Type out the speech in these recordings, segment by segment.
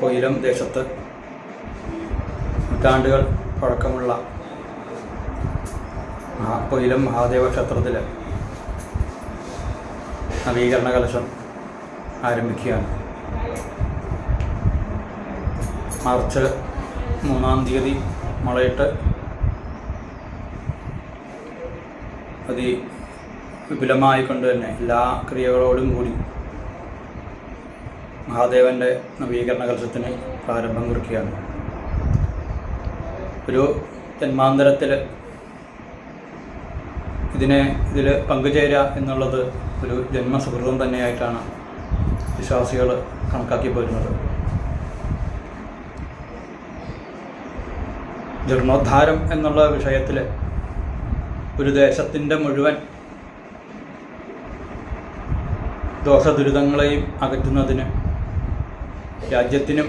പൊയിലം ദേശത്ത് നൂറ്റാണ്ടുകൾ പഴക്കമുള്ള കൊയിലം മഹാദേവ ക്ഷേത്രത്തിൽ നവീകരണ കലശം ആരംഭിക്കുകയാണ്. മാർച്ച് മൂന്നാം തീയതി മുളയിട്ട് അതി വിപുലമായിക്കൊണ്ട് തന്നെ എല്ലാ ക്രിയകളോടും കൂടി മഹാദേവന്റെ നവീകരണ കലശത്തിന് പ്രാരംഭം കുറിക്കുകയാണ്. ഒരു ജന്മാന്തരത്തിൽ ഇതിനെ ഇതിൽ പങ്കുചേരുക എന്നുള്ളത് ഒരു ജന്മസുഹൃതം തന്നെയായിട്ടാണ് വിശ്വാസികൾ കണക്കാക്കി പോരുന്നത്. ജീർണോദ്ധാരം എന്നുള്ള വിഷയത്തിൽ ഒരു ദേശത്തിന്റെ മുഴുവൻ ദോഷദുരിതങ്ങളെയും അകറ്റുന്നതിന് രാജ്യത്തിനും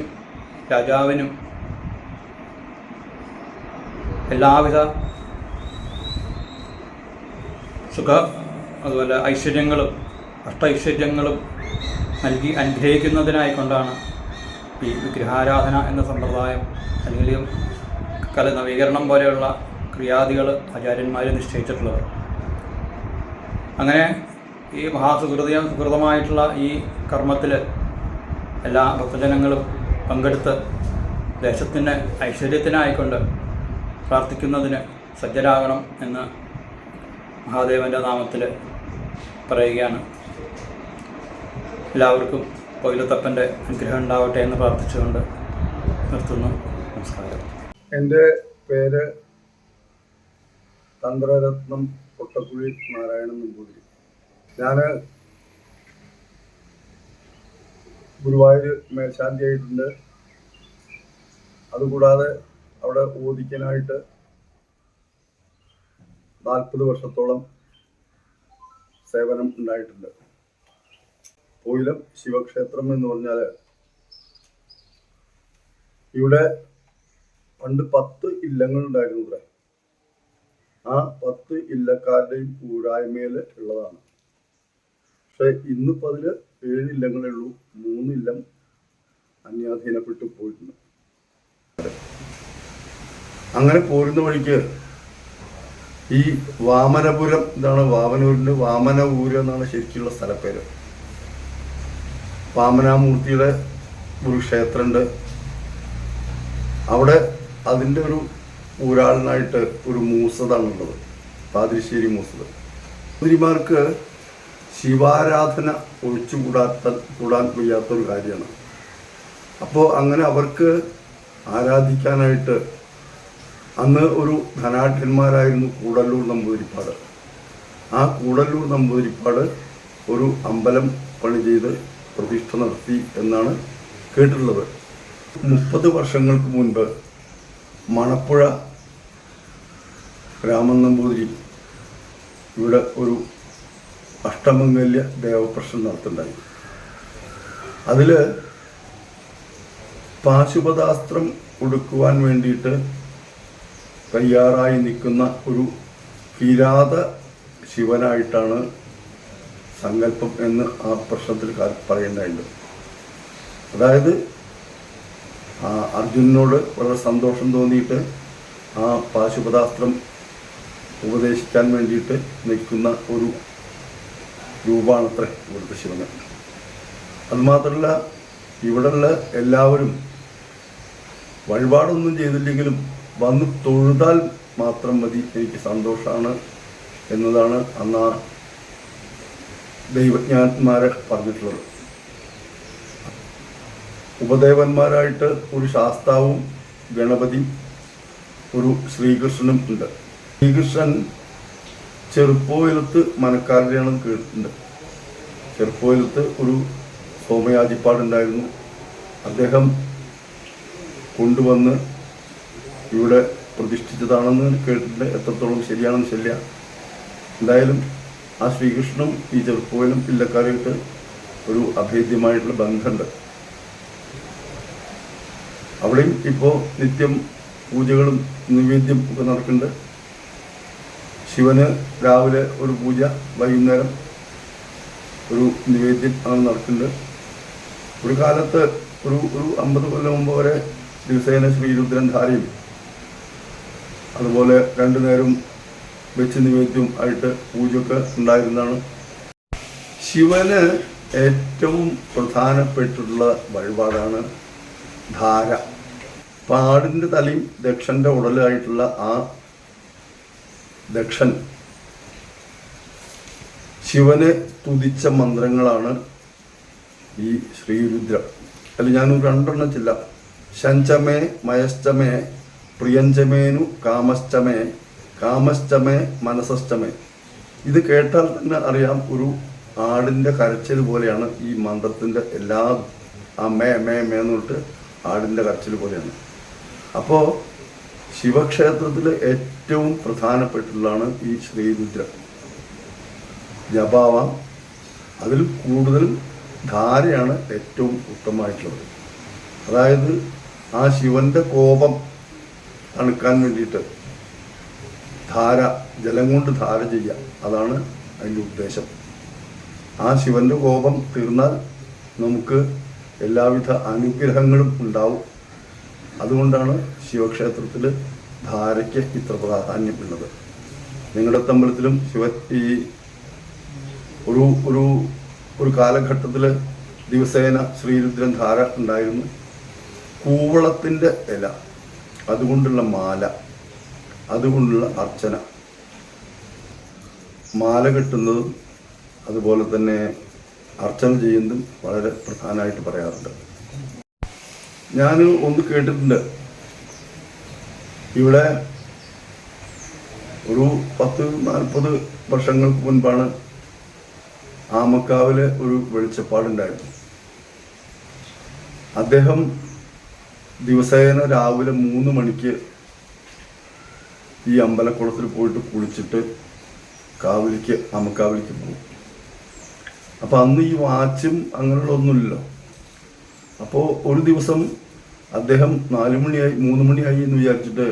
രാജാവിനും എല്ലാവിധ സുഖ അതുപോലെ ഐശ്വര്യങ്ങളും അഷ്ടൈശ്വര്യങ്ങളും നൽകി അനുഗ്രഹിക്കുന്നതിനായിക്കൊണ്ടാണ് ഈ വിഗ്രഹാരാധന എന്ന സമ്പ്രദായം അല്ലെങ്കിൽ കല നവീകരണം പോലെയുള്ള ക്രിയാദികൾ ആചാര്യന്മാർ നിശ്ചയിച്ചിട്ടുള്ളത്. അങ്ങനെ ഈ മഹാസുഹൃതിയ സുഹൃതമായിട്ടുള്ള ഈ കർമ്മത്തിൽ എല്ലാ ഭക്തജനങ്ങളും പങ്കെടുത്ത് ദേശത്തിന് ഐശ്വര്യത്തിനായിക്കൊണ്ട് പ്രാർത്ഥിക്കുന്നതിന് സജ്ജരാകണം എന്ന് മഹാദേവന്റെ നാമത്തിൽ പറയുകയാണ്. എല്ലാവർക്കും പൊയിലത്തപ്പന്റെ അനുഗ്രഹം ഉണ്ടാവട്ടെ എന്ന് പ്രാർത്ഥിച്ചുകൊണ്ട് നിർത്തുന്നു. നമസ്കാരം. എന്റെ പേര് തന്ത്രരത്നം പൊട്ടക്കുഴി നാരായണൻ നമ്പൂതിരി ഞാൻ ഗുരുവായൂർ മേൽശാന്തിയായിട്ടുണ്ട്. അതുകൂടാതെ അവിടെ ഓദിക്കാനായിട്ട് നാൽപ്പത് വർഷത്തോളം സേവനം ഉണ്ടായിട്ടുണ്ട്. പോയിലം ശിവക്ഷേത്രം എന്ന് പറഞ്ഞാൽ ഇവിടെ പണ്ട് പത്ത് ഇല്ലങ്ങൾ ഉണ്ടായിരുന്നു ഇവിടെ. ആ പത്ത് ഇല്ലക്കാരുടെയും കൂടായ്മയിൽ ഉള്ളതാണ്. പക്ഷെ ഇന്നിപ്പോൾ അതിൽ ഏഴ് ഇല്ലങ്ങളേ ഉള്ളൂ. മൂന്ന് ഇല്ലം അന്യാധീനപ്പെട്ടു പോയിട്ടുണ്ട് അങ്ങനെ പോരുന്ന വഴിക്ക് ഈ വാമനപുരം ഇതാണ് വാമനൂരിന്റെ വാമന ഊര് എന്നാണ് ശരിക്കുള്ള സ്ഥലപ്പേര്. വാമനാമൂർത്തിയുടെ ഒരു ക്ഷേത്രമുണ്ട്. അവിടെ അതിന്റെ ഒരു ഊരാളിനായിട്ട് ഒരു മൂസതാണുള്ളത്. പാതിരിശ്ശേരി മൂസത്. പാതിരിമാർക്ക് ശിവാരാധന ഒഴിച്ചുകൂടാത്ത കൂടാൻ വയ്യാത്തൊരു കാര്യമാണ്. അപ്പോൾ അങ്ങനെ അവർക്ക് ആരാധിക്കാനായിട്ട് അന്ന് ഒരു ധനാഠ്യന്മാരായിരുന്നു കൂടല്ലൂർ നമ്പൂതിരിപ്പാട്. ആ കൂടല്ലൂർ നമ്പൂതിരിപ്പാട് ഒരു അമ്പലം പണി ചെയ്ത് പ്രതിഷ്ഠ നടത്തി എന്നാണ് കേട്ടിട്ടുള്ളത്. മുപ്പത് വർഷങ്ങൾക്ക് മുൻപ് മണപ്പുഴ രാമൻ നമ്പൂതിരി ഇവിടെ ഒരു അഷ്ടമംഗല്യ ദേവപ്രശ്നം നടത്തുണ്ടായി. അതിൽ പാശുപതാസ്ത്രം കൊടുക്കുവാൻ വേണ്ടിയിട്ട് തയ്യാറായി നിൽക്കുന്ന ഒരു കിരാത ശിവനായിട്ടാണ് സങ്കല്പം എന്ന് ആ പ്രശ്നത്തിൽ പറയുന്നുണ്ട് അതായത് ആ അർജുനനോട് വളരെ സന്തോഷം തോന്നിയിട്ട് ആ പാശുപതാസ്ത്രം ഉപദേശിക്കാൻ വേണ്ടിയിട്ട് നിൽക്കുന്ന ഒരു രൂപമാണത്രേ ഇവിടുത്തെ ശിവന്. അതുമാത്രമല്ല ഇവിടെയുള്ള എല്ലാവരും വഴിപാടൊന്നും ചെയ്തില്ലെങ്കിലും വന്ന് തൊഴുതാൽ മാത്രം മതി. എനിക്ക് സന്തോഷമാണ് എന്നതാണ് അന്ന് ആ ദൈവജ്ഞാന്മാരെ പറഞ്ഞിട്ടുള്ളത്. ഉപദേവന്മാരായിട്ട് ഒരു ശാസ്താവും ഗണപതി ഒരു ശ്രീകൃഷ്ണനും ഉണ്ട്. ശ്രീകൃഷ്ണൻ ചെറുപ്പോയിലത്ത് മനക്കാരുടെയാണെന്ന് കേട്ടിട്ടുണ്ട്. ചെറുപ്പോയിലത്ത് ഒരു സോമയാജിപ്പാടുണ്ടായിരുന്നു അദ്ദേഹം കൊണ്ടുവന്ന് ഇവിടെ പ്രതിഷ്ഠിച്ചതാണെന്ന് കേട്ടിട്ടുണ്ട്. എത്രത്തോളം ശരിയാണെന്ന് ശരിയ. എന്തായാലും ആ ശ്രീകൃഷ്ണനും ഈ ചെറുപ്പോയിലും പിള്ളക്കാരായിട്ട് ഒരു അഭേദ്യമായിട്ടുള്ള ബന്ധമുണ്ട്. അവിടെയും ഇപ്പോൾ നിത്യം പൂജകളും നിവേദ്യം ഒക്കെ നടക്കുന്നുണ്ട്. ശിവന് രാവിലെ ഒരു പൂജ വൈകുന്നേരം ഒരു നിവേദ്യം ആണ് നടക്കുന്നുണ്ട് ഒരു കാലത്ത് ഒരു ഒരു അമ്പത് കൊല്ലം മുമ്പ് വരെ ദിവസേന ശ്രീരുദ്രൻ ധാരയും അതുപോലെ രണ്ടു നേരം വെച്ച് നിവേദ്യം ആയിട്ട് പൂജയൊക്കെ ഉണ്ടായിരുന്നതാണ്. ശിവന് ഏറ്റവും പ്രധാനപ്പെട്ടുള്ള വഴിപാടാണ് ധാര. പാടിന്റെ തലയും ദക്ഷന്റെ ഉടലായിട്ടുള്ള ആ ദക്ഷൻ. ശിവനെ തുതിച്ച മന്ത്രങ്ങളാണ് ഈ ശ്രീരുദ്ര. അല്ല ഞാനൊരു രണ്ടെണ്ണം ചില്ല. ശഞ്ചമേ മയശ്ചമേ പ്രിയഞ്ചമേനു കാമശ്ചമേ കാമശ്ചമേ മനസശ്ചമേ. ഇത് കേട്ടാൽ തന്നെ അറിയാം ഒരു ആടിന്റെ കരച്ചിൽ പോലെയാണ് ഈ മന്ത്രത്തിന്റെ എല്ലാ ആ മേ മേ മേ എന്നിട്ട് ആടിന്റെ കരച്ചിൽ പോലെയാണ്. അപ്പോൾ ശിവക്ഷേത്രത്തിൽ ഏറ്റവും പ്രധാനപ്പെട്ടുള്ളതാണ് ഈ ശ്രീരുദ്രം. ജപാവാം. അതിൽ കൂടുതൽ ധാരയാണ് ഏറ്റവും ഉത്തമമായിട്ടുള്ളത്. അതായത് ആ ശിവന്റെ കോപം തണുക്കാൻ വേണ്ടിയിട്ട് ധാര ജലം കൊണ്ട് ധാര ചെയ്യുക. അതാണ് അതിന്റെ ഉദ്ദേശം. ആ ശിവന്റെ കോപം തീർന്നാൽ നമുക്ക് എല്ലാവിധ അനുഗ്രഹങ്ങളും ഉണ്ടാവും. അതുകൊണ്ടാണ് ശിവക്ഷേത്രത്തിൽ ധാരയ്ക്ക് ഇത്ര പ്രാധാന്യമുള്ളത് നിങ്ങളുടെ തമ്പലത്തിലും ശിവ ഈ ഒരു ഒരു ഒരു കാലഘട്ടത്തിൽ ദിവസേന ശ്രീരുദ്രൻ ധാര ഉണ്ടായിരുന്നു. കൂവളത്തിന്റെ ഇല അതുകൊണ്ടുള്ള മാല അതുകൊണ്ടുള്ള അർച്ചന. മാല കെട്ടുന്നതും അതുപോലെ തന്നെ അർച്ചന ചെയ്യുന്നതും വളരെ പ്രധാനമായിട്ട് പറയാറുണ്ട്. ഞാൻ ഒന്ന് കേട്ടിട്ടുണ്ട്. ഇവിടെ ഒരു പത്ത് നാൽപ്പത് വർഷങ്ങൾക്ക് മുൻപാണ് ആമക്കാവിൽ ഒരു വെളിച്ചപ്പാടുണ്ടായിരുന്നു അദ്ദേഹം ദിവസേന രാവിലെ മൂന്ന് മണിക്ക് ഈ അമ്പലക്കുളത്തിൽ പോയിട്ട് കുളിച്ചിട്ട് കാവിലേക്ക് അമ്മക്കാവിലേക്ക് പോകും. അപ്പം അന്ന് ഈ വാച്ചും അങ്ങനെയുള്ള ഒന്നുമില്ലല്ലോ അപ്പോൾ ഒരു ദിവസം അദ്ദേഹം നാല് മണിയായി മൂന്ന് മണിയായി എന്ന് വിചാരിച്ചിട്ട്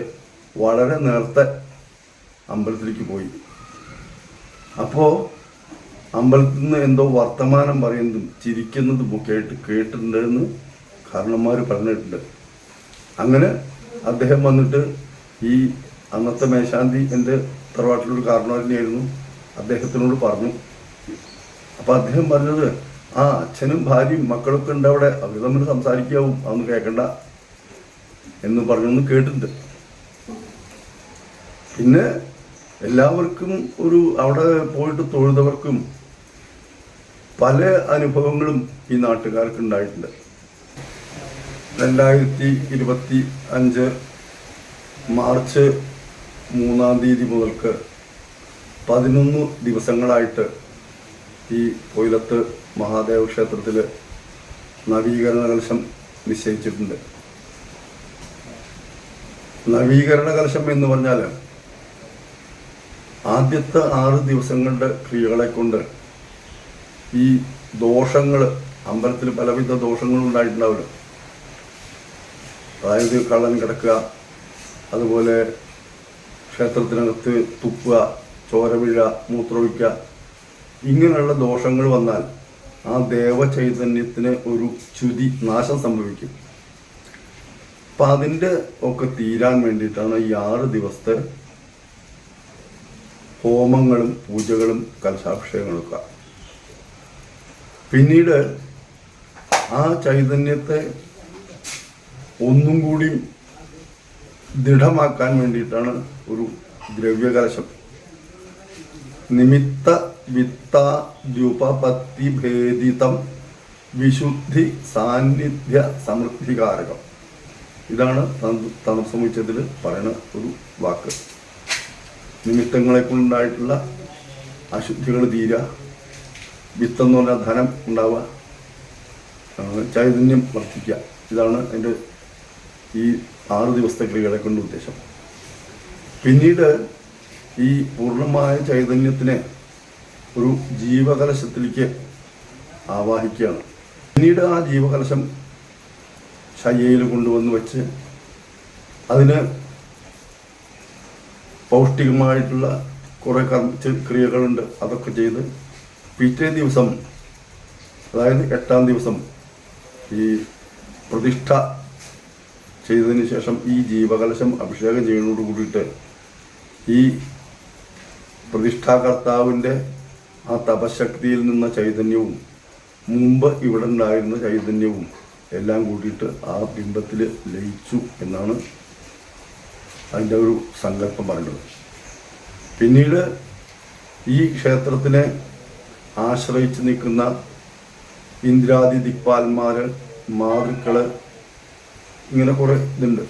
വളരെ നേരത്തെ അമ്പലത്തിലേക്ക് പോയി. അപ്പോൾ അമ്പലത്തിൽ നിന്ന് എന്തോ വർത്തമാനം പറയുന്നതും ചിരിക്കുന്നതും ഒക്കെ ആയിട്ട് കേട്ടിട്ടുണ്ടെന്ന് കാരണന്മാർ പറഞ്ഞിട്ടുണ്ട്. അങ്ങനെ അദ്ദേഹം വന്നിട്ട് ഈ അന്നത്തെ മേശാന്തി എന്റെ തറവാട്ടിലൊരു കാരണവരനെയായിരുന്നു. അദ്ദേഹത്തിനോട് പറഞ്ഞു. അപ്പോൾ അദ്ദേഹം പറഞ്ഞത് ആ അച്ഛനും ഭാര്യയും മക്കളൊക്കെ ഉണ്ട് അവിടെ. അവർ തമ്മിൽ സംസാരിക്കാവും. അതൊന്നും കേൾക്കണ്ട എന്ന് പറഞ്ഞൊന്ന് കേട്ടിട്ടുണ്ട്. പിന്നെ എല്ലാവർക്കും ഒരു അവിടെ പോയിട്ട് തൊഴുതവർക്കും പല അനുഭവങ്ങളും ഈ നാട്ടുകാർക്ക് ഉണ്ടായിട്ടുണ്ട്. രണ്ടായിരത്തി ഇരുപത്തി അഞ്ച് മാർച്ച് മൂന്നാം തീയതി മുതൽക്ക് പതിനൊന്ന് ദിവസങ്ങളായിട്ട് ഈ കൊയിലത്ത് മഹാദേവ ക്ഷേത്രത്തിൽ നവീകരണ കലശം നിശ്ചയിച്ചിട്ടുണ്ട്. നവീകരണ കലശം എന്ന് പറഞ്ഞാൽ ആദ്യത്തെ ആറ് ദിവസങ്ങളുടെ ക്രിയകളെ കൊണ്ട് ഈ ദോഷങ്ങൾ അമ്പലത്തിൽ പലവിധ ദോഷങ്ങളും ഉണ്ടായിട്ടുണ്ടാവില്ല അതായത് കള്ളൻ കിടക്കുക അതുപോലെ ക്ഷേത്രത്തിനകത്ത് തുപ്പുക ചോര വീഴുക മൂത്രമൊഴിക്കുക ഇങ്ങനെയുള്ള ദോഷങ്ങൾ വന്നാൽ ആ ദേവചൈതന്യത്തിന് ഒരു ചുതി നാശം സംഭവിക്കും. അപ്പം അതിന്റെ ഒക്കെ തീരാൻ വേണ്ടിയിട്ടാണ് ഈ ആറ് ദിവസത്തെ ഹോമങ്ങളും പൂജകളും കലശാഭിഷേകങ്ങളൊക്കെ പിന്നീട് ആ ചൈതന്യത്തെ ഒന്നും കൂടി ദൃഢമാക്കാൻ വേണ്ടിയിട്ടാണ് ഒരു ദ്രവ്യകലശം നിമിത്ത വിത്ത ദ്യുപപത്തി ഭേദിതം വിശുദ്ധി സാന്നിധ്യ സമൃദ്ധികാരകം ഇതാണ് തമസമുച്ചത്തിൽ പറയുന്ന ഒരു വാക്ക്. നിമിത്തങ്ങളെ കൊണ്ടുണ്ടായിട്ടുള്ള അശുദ്ധികൾ തീരുക വിത്തെന്ന് പറഞ്ഞാൽ ധനം ഉണ്ടാവുക ചൈതന്യം വർദ്ധിക്കുക. ഇതാണ് എന്റെ ഈ ആറ് ദിവസത്തെ ക്രിയകളെ കൊണ്ട് ഉദ്ദേശം. പിന്നീട് ഈ പൂർണമായ ചൈതന്യത്തിനെ ഒരു ജീവകലശത്തിലേക്ക് ആവാഹിക്കുകയാണ്. പിന്നീട് ആ ജീവകലശം ശയ്യയിൽ കൊണ്ടുവന്ന് വെച്ച് അതിന് പൗഷ്ടികമായിട്ടുള്ള കുറേ കർമ്മ ക്രിയകളുണ്ട്. അതൊക്കെ ചെയ്ത് പിറ്റേ ദിവസം അതായത് എട്ടാം ദിവസം ഈ പ്രതിഷ്ഠ ചെയ്തതിന് ശേഷം ഈ ജീവകലശം അഭിഷേകം ചെയ്യുന്നതോട് കൂടിയിട്ട് ഈ പ്രതിഷ്ഠാകർത്താവിന്റെ ആ തപശക്തിയിൽ നിന്ന ചൈതന്യവും മുമ്പ് ഇവിടെ ഉണ്ടായിരുന്ന ചൈതന്യവും എല്ലാം കൂട്ടിയിട്ട് ആ ബിംബത്തിൽ ലയിച്ചു എന്നാണ് അതിന്റെ ഒരു സങ്കല്പം പറയുന്നത്. പിന്നീട് ഈ ക്ഷേത്രത്തിനെ ആശ്രയിച്ച് നിൽക്കുന്ന ഇന്ദ്രാദി ദിക്പാൽമാർ മാതൃക്കൾ ഇങ്ങനെ കുറേ ഇതുണ്ട്.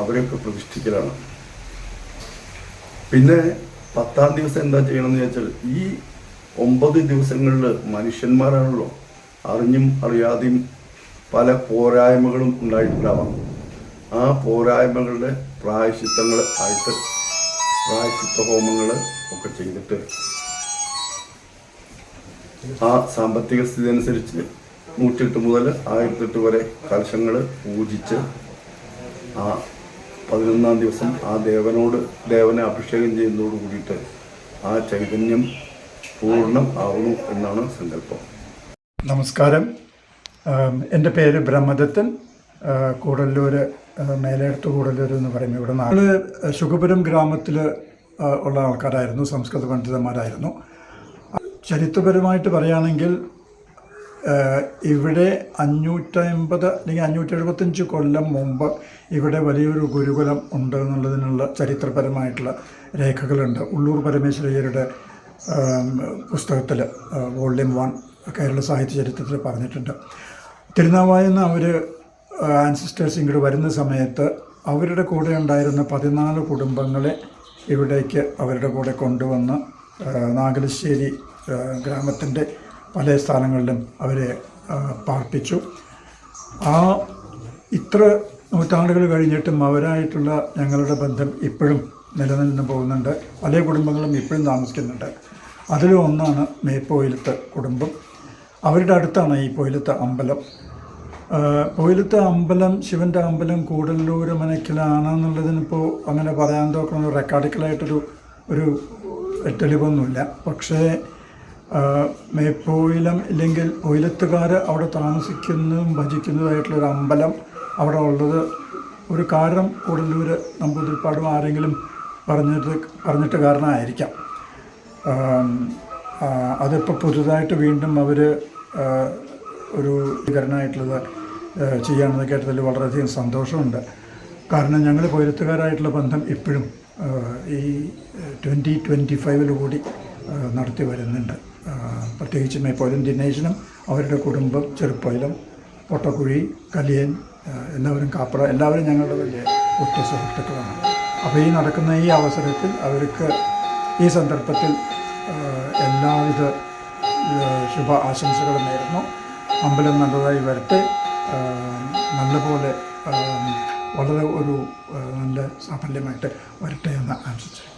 അവരെയൊക്കെ പ്രതിഷ്ഠിക്കലാണ്. പിന്നെ പത്താം ദിവസം എന്താ ചെയ്യണമെന്ന് ചോദിച്ചാൽ ഈ ഒമ്പത് ദിവസങ്ങളിൽ മനുഷ്യന്മാരാണല്ലോ അറിഞ്ഞും അറിയാതെയും പല പോരായ്മകളും ഉണ്ടായിട്ടുണ്ടാവാം. ആ പോരായ്മകളുടെ പ്രായശിത്തങ്ങൾ ആയിട്ട് പ്രായശിത്ത ഹോമങ്ങൾ ഒക്കെ ചെയ്തിട്ട് ആ സാമ്പത്തിക സ്ഥിതി അനുസരിച്ച് നൂറ്റെട്ട് മുതൽ ആയിരത്തെട്ട് വരെ കലശങ്ങൾ പൂജിച്ച് ആ പതിനൊന്നാം ദിവസം ആ ദേവനോട് ദേവനെ അഭിഷേകം ചെയ്യുന്നതോട് കൂടിയിട്ട് ആ ചൈതന്യം പൂർണം ആവുന്നു എന്നാണ് സങ്കല്പം. നമസ്കാരം. എന്റെ പേര് ബ്രഹ്മദത്തൻ. കൂടല്ലൂർ മേലെടുത്ത് കൂടല്ലൂർ എന്ന് പറയുമ്പോൾ ഇവിടെ നാട് ശുഖപുരം ഗ്രാമത്തിൽ ഉള്ള ആൾക്കാരായിരുന്നു സംസ്കൃത പണ്ഡിതന്മാരായിരുന്നു. ചരിത്രപരമായിട്ട് പറയുകയാണെങ്കിൽ ഇവിടെ അഞ്ഞൂറ്റമ്പത് അല്ലെങ്കിൽ അഞ്ഞൂറ്റി എഴുപത്തഞ്ച് കൊല്ലം മുമ്പ് ഇവിടെ വലിയൊരു ഗുരുകുലം ഉണ്ട് എന്നുള്ളതിനുള്ള ചരിത്രപരമായിട്ടുള്ള രേഖകളുണ്ട്. ഉള്ളൂർ പരമേശ്വരയ്യരുടെ പുസ്തകത്തിൽ വോള്യം വൺ കേരള സാഹിത്യ ചരിത്രത്തിൽ പറഞ്ഞിട്ടുണ്ട്. തിരുനാവായെന്ന് അവർ ആൻസിസ്റ്റേഴ്സ് ഇങ്ങോട്ട് വരുന്ന സമയത്ത് അവരുടെ കൂടെ ഉണ്ടായിരുന്ന പതിനാല് കുടുംബങ്ങളെ ഇവിടേക്ക് അവരുടെ കൂടെ കൊണ്ടുവന്ന് നാഗലശ്ശേരി ഗ്രാമത്തിന്റെ പല സ്ഥാനങ്ങളിലും അവരെ പാർപ്പിച്ചു. ആ ഇത്ര നൂറ്റാണ്ടുകൾ കഴിഞ്ഞിട്ടും അവരായിട്ടുള്ള ഞങ്ങളുടെ ബന്ധം ഇപ്പോഴും നിലനിന്ന് പോകുന്നുണ്ട്. പല കുടുംബങ്ങളും ഇപ്പോഴും താമസിക്കുന്നുണ്ട്. അതിലും ഒന്നാണ് മേപ്പോയിലത്തെ കുടുംബം. അവരുടെ അടുത്താണ് ഈ പോയിലത്തെ അമ്പലം. പോയിലത്തെ അമ്പലം ശിവന്റെ അമ്പലം കൂടല്ലൂരമനക്കിലാണെന്നുള്ളതിനിപ്പോൾ അങ്ങനെ പറയാൻ തോക്കുന്ന റെക്കോർഡിക്കലായിട്ടൊരു ഒരു തെളിവൊന്നുമില്ല. പക്ഷേ മേപ്പോയിലം ഇല്ലെങ്കിൽ ഒയിലത്തുകാർ അവിടെ താമസിക്കുന്നതും ഭജിക്കുന്നതുമായിട്ടുള്ളൊരു അമ്പലം അവിടെ ഉള്ളത്. ഒരു കാരണം കൂടല്ലൂർ നമ്പൂതിരിപ്പാടും ആരെങ്കിലും പറഞ്ഞിട്ട് പറഞ്ഞിട്ട് കാരണമായിരിക്കാം. അതിപ്പോൾ പുതുതായിട്ട് വീണ്ടും അവർ ഒരു വികരണമായിട്ടുള്ളത് ചെയ്യാമെന്ന് കേട്ടതിൽ വളരെയധികം സന്തോഷമുണ്ട്. കാരണം ഞങ്ങൾ പൊരുത്തുകാരായിട്ടുള്ള ബന്ധം ഇപ്പോഴും ഈ ട്വന്റി ട്വന്റി ഫൈവിൽ കൂടി നടത്തി വരുന്നുണ്ട്. പ്രത്യേകിച്ച് മേപ്പോയിലും ദിനേശനും അവരുടെ കുടുംബം ചെറുപ്പോയിലും പൊട്ടക്കുഴി കലിയൻ എല്ലാവരും കാപ്പറ എല്ലാവരും ഞങ്ങളുടെ വലിയ ഒറ്റ സുഹൃത്തുക്കളാണ്. അപ്പോൾ ഈ നടക്കുന്ന ഈ അവസരത്തിൽ അവർക്ക് ഈ സന്ദർഭത്തിൽ എല്ലാവിധ ശുഭ ആശംസകളും നേരുന്നു. അമ്പലം നല്ലതായി വരട്ടെ. നല്ലപോലെ വളരെ ഒരു നല്ല സാഫല്യമായിട്ട് വരട്ടെ എന്ന് ആശംസിച്ചു